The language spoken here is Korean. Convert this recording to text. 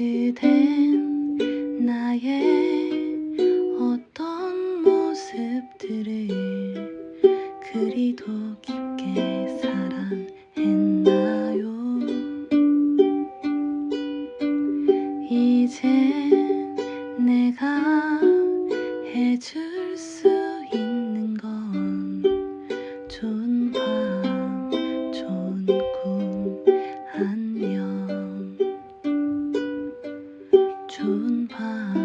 그댄 나의 어떤 모습들을 그리도 깊게 사랑했나요? 이제 내가 해줄 春怕。